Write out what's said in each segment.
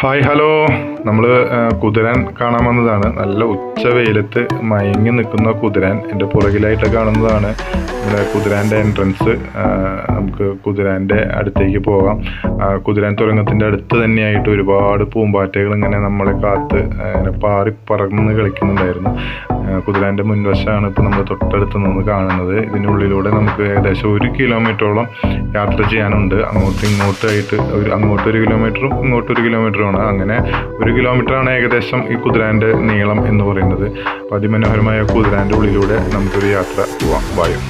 Hi hello. നമ്മൾ കുതിരാൻ കാണാൻ വന്നതാണ്. നല്ല ഉച്ച വെയിലത്ത് മയങ്ങി നിൽക്കുന്ന കുതിരാൻ എന്റെ പുറകിലായിട്ട് കാണുന്നതാണ്. നമ്മുടെ കുതിരാന്റെ എൻട്രൻസ് നമുക്ക് കുതിരാന്റെ അടുത്തേക്ക് പോകാം. കുതിരാൻ തുരങ്കത്തിന്റെ അടുത്ത് തന്നെയായിട്ട് ഒരുപാട് പൂമ്പാറ്റകൾ ഇങ്ങനെ നമ്മളെ കാത്ത് ഇങ്ങനെ പാറി പറന്ന് കളിക്കുന്നുണ്ടായിരുന്നു. കുതിരാന്റെ മുൻവശമാണ് ഇപ്പോൾ നമ്മൾ തൊട്ടടുത്ത് നിന്ന് കാണുന്നത്. ഇതിനുള്ളിലൂടെ നമുക്ക് ഏകദേശം ഒരു കിലോമീറ്ററോളം യാത്ര ചെയ്യാനുണ്ട്. അങ്ങോട്ടും ഇങ്ങോട്ടായിട്ട് ഒരു അങ്ങോട്ടൊരു കിലോമീറ്ററും ഇങ്ങോട്ട് ഒരു കിലോമീറ്ററുമാണ് അങ്ങനെ ഒരു കിലോമീറ്ററാണ് ഏകദേശം ഈ കുതിരാന്റെ നീളം എന്ന് പറയുന്നത്. അതിമനോഹരമായ കുതിരാന്റെ ഉള്ളിലൂടെ നമുക്കൊരു യാത്ര പോവാം. വായു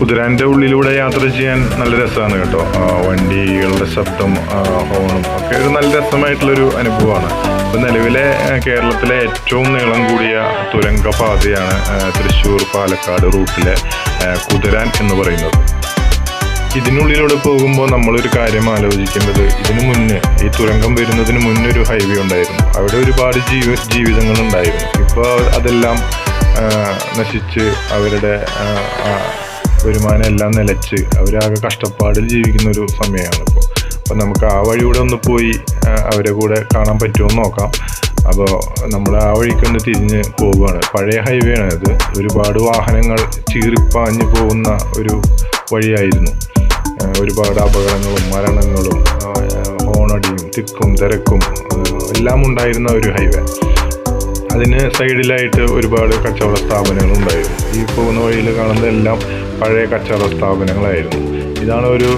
കുതിരാന്റെ ഉള്ളിലൂടെ യാത്ര ചെയ്യാൻ നല്ല രസമാണ് കേട്ടോ. വണ്ടികളുടെ ശബ്ദം ഹോണും ഒക്കെ ഒരു നല്ല രസമായിട്ടുള്ളൊരു അനുഭവമാണ്. ഇപ്പം നിലവിലെ കേരളത്തിലെ ഏറ്റവും നീളം കൂടിയ തുരങ്കപാതയാണ് തൃശ്ശൂർ പാലക്കാട് റൂട്ടിലെ കുതിരാൻ എന്ന് പറയുന്നത്. ഇതിനുള്ളിലൂടെ പോകുമ്പോൾ നമ്മളൊരു കാര്യം ആലോചിക്കേണ്ടത് ഇതിനു മുന്നേ ഈ തുരങ്കം വരുന്നതിന് മുന്നേ ഒരു ഹൈവേ ഉണ്ടായിരുന്നു. അവിടെ ഒരുപാട് ജീവ ജീവിതങ്ങൾ ഉണ്ടായിരുന്നു ഇപ്പോൾ അതെല്ലാം നശിച്ച് അവരുടെ വരുമാനം എല്ലാം നിലച്ച് അവരാകെ കഷ്ടപ്പാടിൽ ജീവിക്കുന്ന ഒരു സമയമാണ് ഇപ്പോൾ അപ്പോൾ നമുക്ക് ആ വഴിയൂടെ ഒന്ന് പോയി അവരെ കൂടെ കാണാൻ പറ്റുമോ നോക്കാം. അപ്പോൾ നമ്മൾ ആ വഴിക്കൊന്ന് തിരിഞ്ഞ് പോവുകയാണ്. പഴയ ഹൈവേ ആണ് അത്. ഒരുപാട് വാഹനങ്ങൾ ചീറിപ്പാഞ്ഞ് പോകുന്ന ഒരു വഴിയായിരുന്നു. ഒരുപാട് അപകടങ്ങളും മരണങ്ങളും ഹോണടിയും തിക്കും തിരക്കും എല്ലാം ഉണ്ടായിരുന്ന ഒരു ഹൈവേ അതിന് സൈഡിലായിട്ട് ഒരുപാട് കച്ചവട സ്ഥാപനങ്ങൾ ഉണ്ടായിരുന്നു. ഈ പോകുന്ന വഴിയിൽ കാണുന്ന എല്ലാം പഴയ കച്ചവട സ്ഥാപനങ്ങളായിരുന്നു. ഇതാണ് ഒരു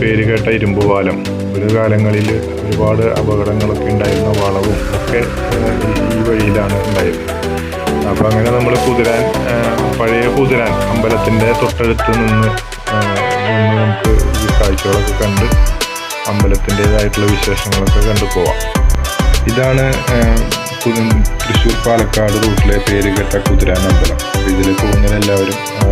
പേര് കേട്ട ഇരുമ്പ് പാലം ഒരു കാലങ്ങളിൽ ഒരുപാട് അപകടങ്ങളൊക്കെ ഉണ്ടായിരുന്ന വളവും ഒക്കെ ഈ- വഴിയിലാണ് ഉണ്ടായിരുന്നത് അപ്പോൾ അങ്ങനെ നമ്മൾ കുതിരാൻ പഴയ കുതിരാൻ അമ്പലത്തിന്റെ തൊട്ടടുത്ത് നിന്ന് നമുക്ക് ഈ കാഴ്ചകളൊക്കെ കണ്ട് അമ്പലത്തിന്റെതായിട്ടുള്ള വിശേഷങ്ങളൊക്കെ കണ്ടു പോവാം. ഇതാണ് തൃശ്ശൂർ പാലക്കാട് റൂട്ടിലെ പേരുകെട്ട കുതിരാൻ അമ്പലം. ഇതിൽ പോകുന്ന എല്ലാവരും ആ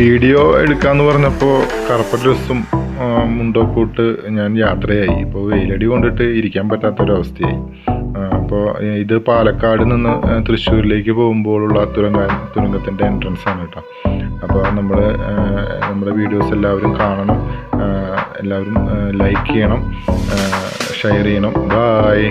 വീഡിയോ എടുക്കാന്ന് പറഞ്ഞപ്പോൾ കറുപ്പ ഡ്രസ്സും മുണ്ടോക്കൂട്ട് മുണ്ടൊക്കെ ഞാൻ യാത്രയായി. ഇപ്പോൾ വെയിലടി കൊണ്ടിട്ട് ഇരിക്കാൻ പറ്റാത്തൊരവസ്ഥയായി. അപ്പോൾ ഇത് പാലക്കാട് നിന്ന് തൃശ്ശൂരിലേക്ക് പോകുമ്പോഴുള്ള തുരങ്ക തുരങ്കത്തിന്റെ എൻട്രൻസ് ആണ് കേട്ടോ. അപ്പോൾ നമ്മൾ നമ്മുടെ വീഡിയോസ് എല്ലാവരും കാണണം. എല്ലാവരും ലൈക്ക് ചെയ്യണം. ഷെയർ ചെയ്യണം. ബായ്